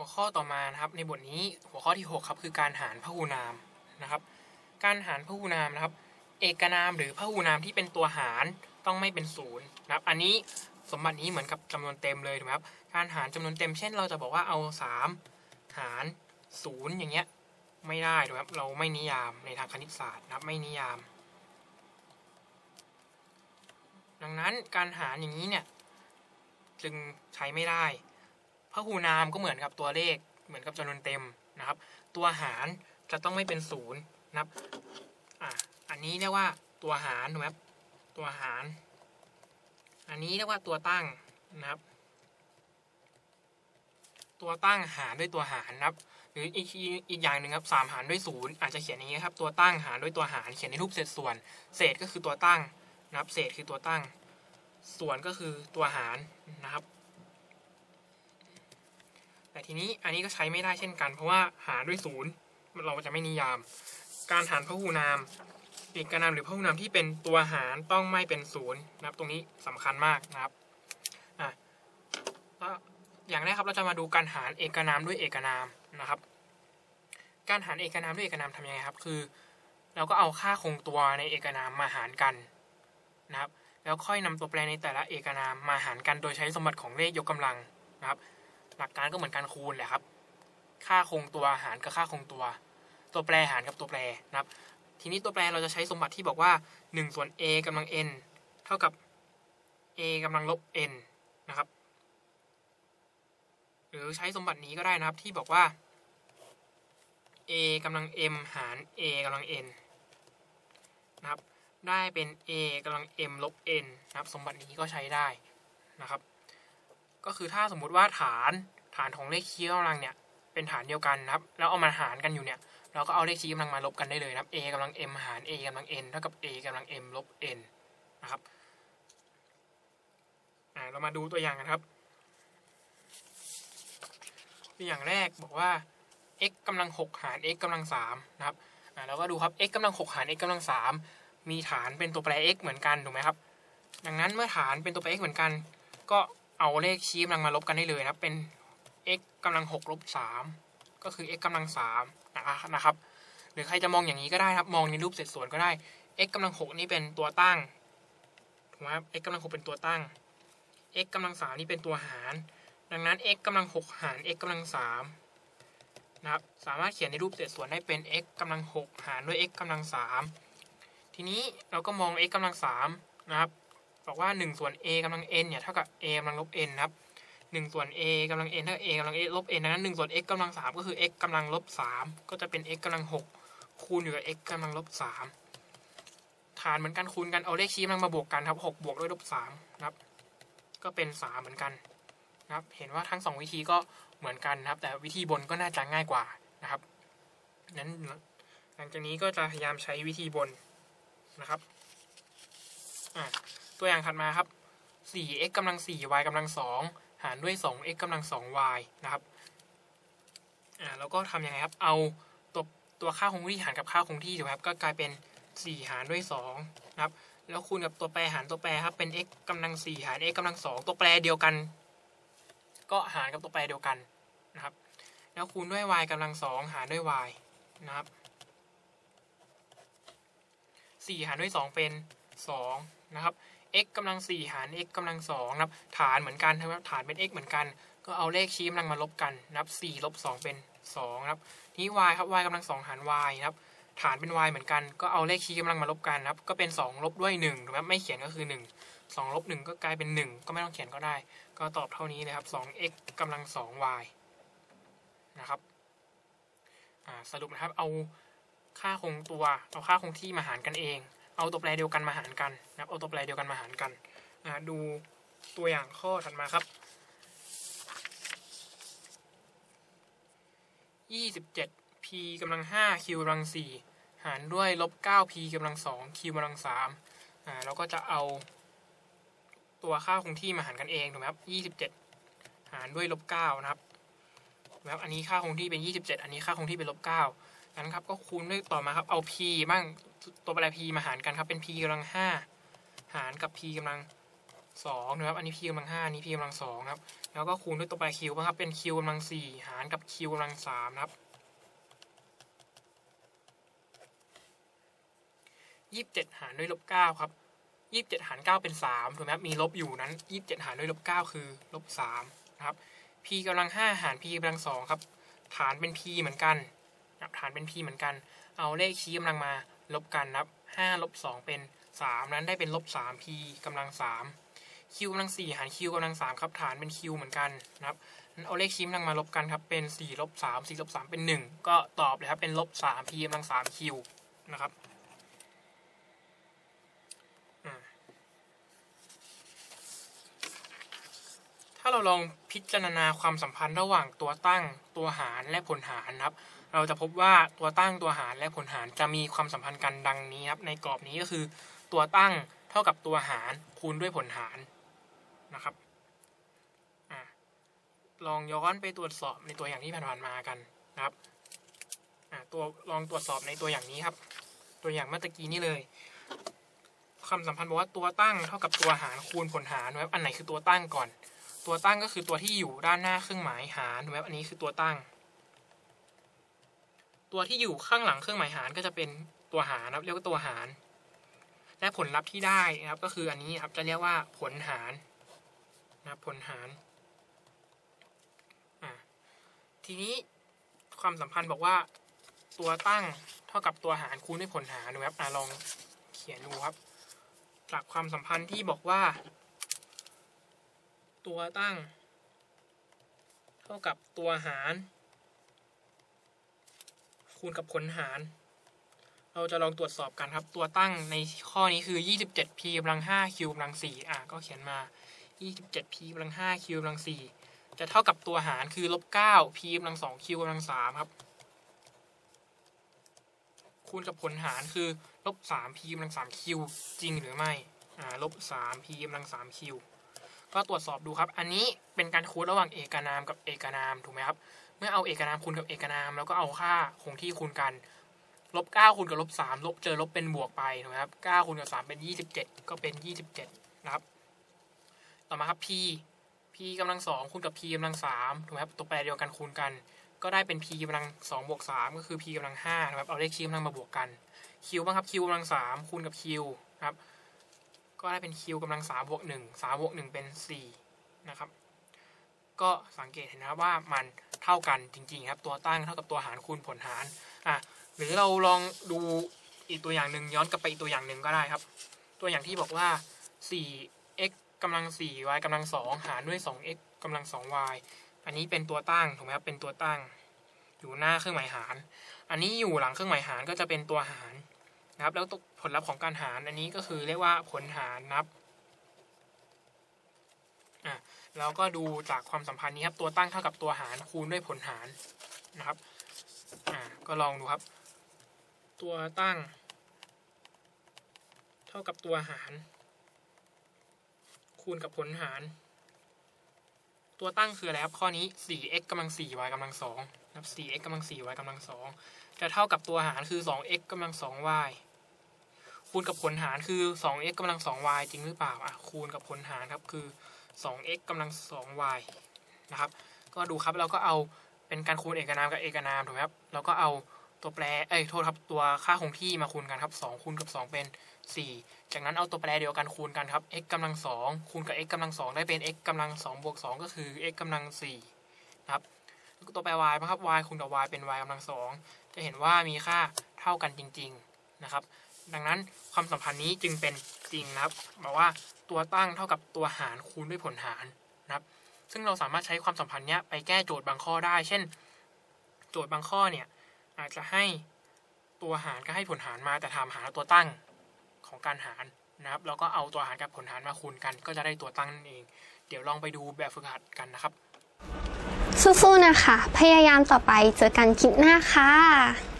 หัวข้อต่อมานะครับ ในบทนี้หัวข้อที่ 6 ครับคือการหารพหูนามนะครับ การหารพหูนามนะครับ เอกนามหรือพหูนามที่เป็นตัวหารต้องไม่เป็นศูนย์นะครับ อันนี้สมบัตินี้เหมือนกับจำนวนเต็มเลยถูกไหมครับ การหารจำนวนเต็มเช่น เราจะบอกว่าเอา 3 หารศูนย์อย่างเงี้ยไม่ได้ถูกไหมครับ เราไม่นิยามในทางคณิตศาสตร์นะครับ ไม่นิยาม ดังนั้นการหารอย่างนี้เนี่ยจึงใช้ไม่ได้ พหูนามก็เหมือนกับตัวเลขเหมือนกับจำนวนเต็มนะครับ ตัวหารจะต้องไม่เป็นศูนย์นะครับอะอันนี้เรียกว่าตัวหารถูกไหมครับตัวหาร อันนี้เรียกว่าตัวตั้งนะครับ ตัวตั้งหารด้วยตัวหารนะครับ หรืออีกอีกอย่างหนึ่งครับสามหารด้วยศูนย์อาจจะเขียนอย่างนี้ครับ ตัวตั้งหารด้วยตัวหารเขียนในรูปเศษส่วน เศษก็คือตัวตั้งนะครับ เศษคือตัวตั้ง ส่วนก็คือตัวหารนะครับ แต่ทีนี้อันนี้ก็ใช้ไม่ได้เช่นกัน เพราะว่าหารด้วยศูนย์เราจะไม่นิยาม การหารพหูนามเอกนามหรือพหูนามที่เป็นตัวหารต้องไม่เป็นศูนย์นะครับ ตรงนี้สำคัญมากนะครับอะอย่างแรกครับเราจะมาดูการหารเอกนามด้วยเอกนามนะครับ การหารเอกนามด้วยเอกนามทำยังไงครับ คือ เราก็เอาค่าคงตัวในเอกนามมาหารกันนะครับ แล้วค่อยนำตัวแปรในแต่ละเอกนามมาหารกันโดยใช้สมบัติของเลขยกกำลังนะครับ หลักการก็เหมือนการคูณแหละครับ ค่าคงตัวหารกับค่าคงตัว ตัวแปรหารกับตัวแปรนะครับ ทีนี้ตัวแปรเราจะใช้สมบัติที่บอกว่า1ส่วน a กำลัง n เท่ากับ a กำลังลบ n นะครับ หรือใช้สมบัตินี้ก็ได้นะครับที่บอกว่า a กำลัง m หาร a กำลัง n นะครับ ได้เป็น a กำลัง m ลบ n นะครับ สมบัตินี้ก็ใช้ได้นะครับ ก็คือถ้าสมมุติว่าฐานฐานของเลขชี้กำลังเนี่ยเป็นฐานเดียวกันนะครับ แล้วเอามาหารกันอยู่เนี่ยเราก็เอาเลขชี้กำลังมาลบกันได้เลยนะครับ a กำลัง m หาร a กำลัง n เท่ากับ a กำลัง m ลบ n นะครับอ่าเรามาดูตัวอย่างกันครับ ตัวอย่างแรกบอกว่า x กำลัง 6 หาร x กำลัง3นะครับอ่าเราก็ดูครับ x กำลัง 6 หาร x กำลัง 3 มีฐานเป็นตัวแปร x เหมือนกันถูกไหมครับ ดังนั้นเมื่อฐานเป็นตัวแปร x เหมือนกัน ก็ เอาเลขชี้กำลังมาลบกันได้เลยนะครับเป็น x กำลัง6ลบ3ก็คือ x กำลัง3นะครับ หรือใครจะมองอย่างนี้ก็ได้ครับ มองในรูปเศษส่วนก็ได้ x กำลัง6นี่เป็นตัวตั้งถูกไหมครับ x กำลัง6เป็นตัวตั้ง x กำลัง3นี่เป็นตัวหาร ดังนั้น x กำลัง6หาร x กำลัง3นะครับ สามารถเขียนในรูปเศษส่วนได้เป็น x กำลัง6หารด้วย x กำลัง3ทีนี้เราก็มอง x กำลัง3นะครับ บอกว่า1ส่วน a กำลัง n เนี่ยเท่ากับ a กำลังลบ n นะครับ1ส่วน a กำลัง n เท่ากับ a กำลัง a ลบ n ดังนั้น1ส่วน x กำลัง 3 ก็คือ x กำลังลบ 3 ก็จะเป็น x กำลัง 6 คูณอยู่กับ x กำลังลบ 3 ฐานเหมือนกันคูณกันเอาเลขชี้กำลังมาบวกกันครับ6บวกด้วยลบ3นะครับ ก็เป็น 3 เหมือนกันนะครับ เห็นว่าทั้ง 2 วิธีก็เหมือนกันนะครับ แต่วิธีบนก็น่าจะง่ายกว่านะครับนั้นหลังจากนี้ก็จะพยายามใช้วิธีบนนะครับอะ ตัวอย่างถัดมาครับ 4x กำลัง 4y กำลัง 2 หารด้วย 2x กำลัง 2y นะครับ อ่า แล้วก็ทำยังไงครับ เอาตัวตัวค่าคงที่หารกับค่าคงที่ถูกไหมครับ ก็กลายเป็น 4 หารด้วย 2 นะครับ แล้วคูณกับตัวแปรหารตัวแปรครับ เป็น x กำลัง 4 หาร x กำลัง 2 ตัวแปรเดียวกัน ก็หารกับตัวแปรเดียวกันนะครับ แล้วคูณด้วย y กำลัง 2 หารด้วย y นะครับ 4 หารด้วย 2 เป็น 2 นะครับ x กำลัง4หาร x กำลัง2นะครับ ฐานเหมือนกันนะครับฐานเป็น x เหมือนกัน ก็เอาเลขชี้กำลังมาลบกันนะครับ4ลบ2เป็น2นะครับทีนี้ y ครับ y กำลัง2หาร y นะครับ ฐานเป็น y เหมือนกัน ก็เอาเลขชี้กำลังมาลบกันนะครับ ก็เป็น2ลบด้วย1ถูกไหมไม่เขียนก็คือ1 2ลบ1ก็กลายเป็น1ก็ไม่ต้องเขียนก็ได้ ก็ตอบเท่านี้เลยครับ 2x กำลัง 2y นะครับสรุปนะครับเอาค่าคงตัวเอาค่าคงที่มาหารกันเอง เอาตัวแปรเดียวกันมาหารกันนะครับเอาตัวแปรเดียวกันมาหารกันดูตัวอย่างข้อถัดมาครับ27 p กำลัง5 q กำลัง4หารด้วยลบ9 p กำลัง2 q กำลัง3อ่าเราก็จะเอาตัวค่าคงที่มาหารกันเองถูกไหมครับ27 หารด้วยลบ9นะครับ แล้วอันนี้ค่าคงที่เป็น 27 อันนี้ค่าคงที่เป็นลบ9นั้นครับก็คูณด้วยต่อมาครับเอา p บ้างตัวแปร p มาหารกันครับเป็น p กำลัง 5 หารกับ p กำลังสองนะครับ อันนี้ p กำลังห้าอันนี้ p กำลังสองครับ แล้วก็คูณด้วยตัวแปร q บ้างครับเป็น q กำลังสี่หารกับ q กำลังสามนะครับยี่สิบเจ็ดหารด้วยลบเก้าครับยี่สิบเจ็ดหารเก้าเป็นสามถูกไหมครับมีลบอยู่นั้นยี่สิบเจ็ดหารด้วยลบเก้าคือลบสามนะครับ p กำลังห้าหาร p กำลังสองครับ ฐานเป็น p เหมือนกันนะครับฐานเป็น p เหมือนกัน เอาเลขชี้กำลังมาลบกันนะครับห้าลบสองเป็นสามนั้นได้เป็นลบสาม p กำลังสาม q กำลังสี่หาร q กำลังสามครับ ฐานเป็น q เหมือนกันนะครับเอาเลขชี้กำลังมาลบกันครับ เป็นสี่ลบสามสี่ลบสามเป็นหนึ่งก็ตอบเลยครับ เป็นลบสาม p กำลังสาม q นะครับอ่าถ้าเราลองพิจารณาความสัมพันธ์ระหว่างตัวตั้งตัวหารและผลหารนะครับ เราจะพบว่าตัวตั้งตัวหารและผลหารจะมีความสัมพันธ์กันดังนี้ครับ ในกรอบนี้ก็คือ ตัวตั้งเท่ากับตัวหารคูณด้วยผลหารนะครับอลองย้อนไปตรวจสอบในตัวอย่างที่ผ่านๆมากันนะครับตัวลองตรวจสอบในตัวอย่างนี้ครับ ตัวอย่างเมื่อตะกี้นี้เลยความสัมพันธ์บอกว่าตัวตั้งเท่ากับตัวหารคูณผลหารนะครับอันไหนคือตัวตั้งก่อน ตัวตั้งก็คือตัวที่อยู่ด้านหน้าเครื่องหมายหารนะครับอันนี้คือตัวตั้ง ตัวที่อยู่ข้างหลังเครื่องหมายหารก็จะเป็นตัวหารนะครับเรียกว่าตัวหาร และผลลัพธ์ที่ได้นะครับก็คืออันนี้ครับจะเรียกว่าผลหารนะครับผลหารทีนี้ความสัมพันธ์บอกว่าตัวตั้งเท่ากับตัวหารคูณด้วยผลหารนะครับลองเขียนดูครับ จากความสัมพันธ์ที่บอกว่า ตัวตั้ง เท่ากับตัวหาร คูณกับผลหาร เราจะลองตรวจสอบกันครับ ตัวตั้งในข้อนี้คือ 27p กำลัง 5q กำลัง 4 อะ ก็เขียนมา 27p กำลัง 5q กำลัง 4 จะเท่ากับตัวหารคือลบ 9p กำลัง 2q กำลัง 3 ครับคูณกับผลหารคือลบ 3p กำลัง 3q จริงหรือไม่ อ่า ลบ 3p กำลัง 3q ก็ตรวจสอบดูครับ อันนี้เป็นการคูณระหว่างเอกนามกับเอกนามถูกไหมครับ เมื่อเอาเอกนามคูณกับเอกนาม แล้วก็เอาค่าคงที่คูณกันลบเก้าคูณกับลบสามลบเจอลบเป็นบวกไปถูกไหมครับเก้าคูณกับสามเป็นยี่สิบเจ็ดก็เป็นยี่สิบเจ็ดนะครับ ต่อมาครับ p p กำลังสองคูณกับ p กำลังสามถูกไหมครับตัวแปรเดียวกันคูณกัน ก็ได้เป็น p กำลังสองบวกสามก็คือ p กำลังห้านะครับเอาเลขชี้กำลังมาบวกกัน q บ้างครับ q กำลังสามคูณกับ q นะครับ ก็ได้เป็น q กำลังสามบวกหนึ่งสามบวกหนึ่งเป็นสี่นะครับ ก็สังเกตเห็นนะครับว่ามันเท่ากันจริงๆครับ ตัวตั้งเท่ากับตัวหารคูณผลหารอะหรือเราลองดูอีกตัวอย่างหนึ่งย้อนกลับไปอีกตัวอย่างหนึ่งก็ได้ครับ ตัวอย่างที่บอกว่า 4x กำลัง 4y กำลัง 2 หารด้วย 2x กำลัง 2y อันนี้เป็นตัวตั้งถูกไหมครับ เป็นตัวตั้ง อยู่หน้าเครื่องหมายหาร อันนี้อยู่หลังเครื่องหมายหารก็จะเป็นตัวหาร นะครับ แล้วผลลัพธ์ของการหารอันนี้ก็คือเรียกว่าผลหารนับอะแล้วก็ดูจากความสัมพันธ์นี้ครับ ตัวตั้งเท่ากับตัวหารคูณด้วยผลหารนะครับอ่าก็ลองดูครับ ตัวตั้ง เท่ากับตัวหาร คูณกับผลหาร ตัวตั้งคืออะไรครับ ข้อนี้ 4x กำลัง 4y กำลัง2นะครับ 4x กำลัง 4y กำลัง 2 จะเท่ากับตัวหารคือ 2x กำลัง 2y คูณกับผลหารคือ 2x กำลัง 2y จริงหรือเปล่าอะคูณกับผลหารครับคือ 2x กำลัง 2y นะครับ ก็ดูครับเราก็เอาเป็นการคูณเอกนามกับเอกนามถูกไหมครับเราก็เอาตัวแปรเอ้ยโทษครับตัวค่าคงที่มาคูณกันครับ2คูณกับ 2 เป็น 4 จากนั้นเอาตัวแปรเดียวกันคูณกันครับ x กำลัง 2 คูณกับ x กำลัง 2 ได้เป็น x กำลัง2บวก2ก็คือ x กำลัง4นะครับแล้วตัวแปร y นะครับ y คูณกับ y เป็น y กำลัง2จะเห็นว่ามีค่าเท่ากันจริง ๆนะครับ ดังนั้นความสัมพันธ์นี้จึงเป็นจริงนะครับบอกว่าตัวตั้งเท่ากับตัวหารคูณด้วยผลหารนะครับ ซึ่งเราสามารถใช้ความสัมพันธ์นี้ไปแก้โจทย์บางข้อได้ เช่น โจทย์บางข้อเนี่ยอาจจะให้ตัวหารก็ให้ผลหารมาแต่ถามหาตัวตั้งของการหารนะครับแล้วก็เอาตัวหารกับผลหารมาคูณกัน ก็จะได้ตัวตั้งนั่นเอง เดี๋ยวลองไปดูแบบฝึกหัดกันนะครับสู้ๆนะคะ พยายามต่อไปเจอกันคลิปหน้าค่ะ